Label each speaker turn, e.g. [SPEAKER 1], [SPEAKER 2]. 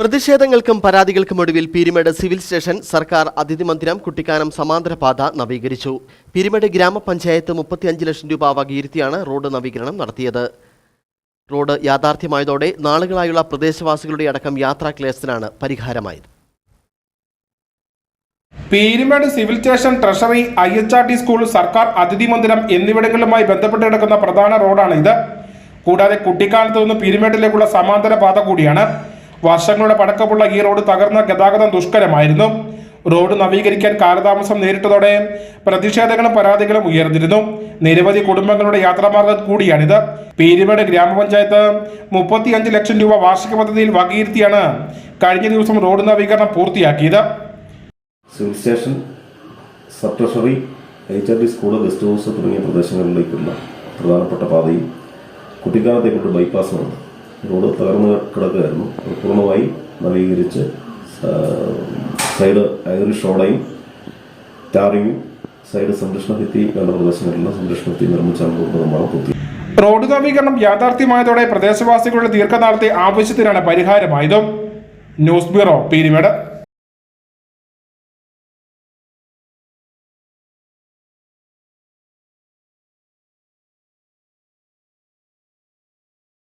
[SPEAKER 1] പ്രതിഷേധങ്ങൾക്കും പരാതികൾക്കും ഒടുവിൽ Peermade civil station സർക്കാർ അതിഥി മന്ദിരം കുട്ടിക്കാനം സമാന്തര പാത നവീകരിച്ചു. പീരിമേട് ഗ്രാമപഞ്ചായത്ത് മുപ്പത്തിയഞ്ച് ലക്ഷം രൂപ വകയിരുത്തിയാണ് റോഡ് നവീകരണം നടത്തിയത്. റോഡ് യാഥാർത്ഥ്യമായതോടെ നാളുകളായുള്ള പ്രദേശവാസികളുടെ അടക്കം യാത്രാക്ലേശത്തിനാണ് പരിഹാരമായത്.
[SPEAKER 2] Peermade civil station treasury I H R T school സർക്കാർ അതിഥി മന്ദിരം എന്നിവിടങ്ങളുമായി ബന്ധപ്പെട്ട് കിടക്കുന്ന പ്രധാന റോഡാണ് ഇത് കൂടാതെ കുട്ടിക്കാലത്ത് നിന്ന് പീരുമേട്ടിലേക്കുള്ള സമാന്തര പാത കൂടിയാണ്. വർഷങ്ങളുടെ പഴക്കമുള്ള ഈ റോഡ് തകർന്ന ഗതാഗതം ദുഷ്കരമായിരുന്നു. റോഡ് നവീകരിക്കാൻ കാലതാമസം നേരിട്ടതോടെ പ്രതിഷേധങ്ങളും പരാതികളും ഉയർന്നിരുന്നു. നിരവധി കുടുംബങ്ങളുടെ യാത്രാമാർഗം കൂടിയാണിത്. പീരുമേട് ഗ്രാമപഞ്ചായത്ത് മുപ്പത്തിയഞ്ച് ലക്ഷം രൂപ വാർഷിക പദ്ധതിയിൽ വകയിരുത്തിയാണ് കഴിഞ്ഞ ദിവസം റോഡ് നവീകരണം പൂർത്തിയാക്കിയത്.
[SPEAKER 3] Civil station sub treasury H R D school guest house തുടങ്ങിയ പ്രദേശങ്ങളിലേക്കുള്ള പ്രധാനപ്പെട്ട പാതയും കുട്ടിക്കാലത്തേക്കുള്ള ബൈപ്പാസുമാണ് റോഡ് തകർന്ന് കിടക്കുകയായിരുന്നു. പൂർണമായി നവീകരിച്ച് സൈഡ് ഐറിഷ് ഷോഡയും ടാറിങ്ങും സൈഡ് സംരക്ഷണ ഭിത്തി വേണ്ട പ്രദേശങ്ങളിലുള്ള സംരക്ഷണ ഭിത്തി നിർമ്മിച്ചാണ് റോഡ് നിർമ്മാണം പൂർത്തി
[SPEAKER 2] റോഡ് നവീകരണം യാഥാർത്ഥ്യമായതോടെ പ്രദേശവാസികളുടെ ദീർഘനാളത്തെ ആവശ്യത്തിനാണ് പരിഹാരമായത്. News bureau Peermade.